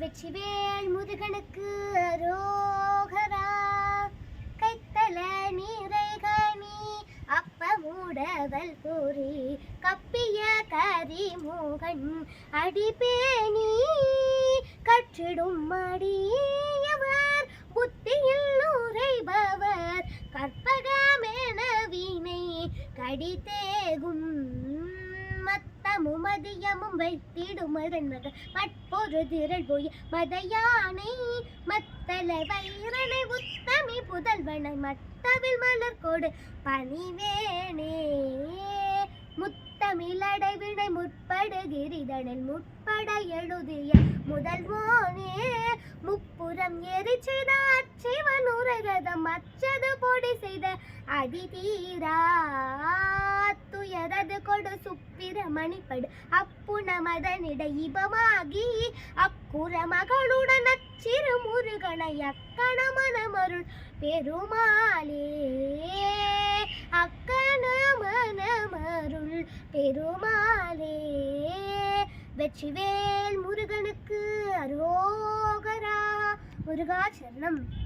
வெற்றிவேல் முருகனுக்கு அரோகரா. கைத்தல நீரைகனி அப்பமூடவல் கூறி கப்பிய கரி மோகன் அடிபேணி. கற்றிடும் மடியவர் புத்தியில் உரைபவர் கற்பகமென வீணை கடித்தேகும். மத்தமும் மதியமும் வைத்திடும் மகன் மற்பொரு திரள் போய் மத யானை மத்தல வைரனை உத்தமி புதல்வனை மத்தவில் மலர் கொடு. பணிவேனே முத்தமிழடை வினை முற்படுகிரிதனில் முற்பட எழுதிய முதல்வோனே முப்புறம் எரி செய்த அச்சிவன் உரகதம் அச்சது பொடி செய்த அதிதீரா. சுப்பிரமணிப்படு. கொடு சுப்பிர மணிப்படு அப்புன மதனிட இபமாகி அக்குற மகளுடன் அச்சிறு முருகனை அக்கண மனமருள் பெருமாளே. அக்கண மனமருள் பெருமாளே. வெற்றிவேல் முருகனுக்கு அரோகரா. முருகாச்சரணம்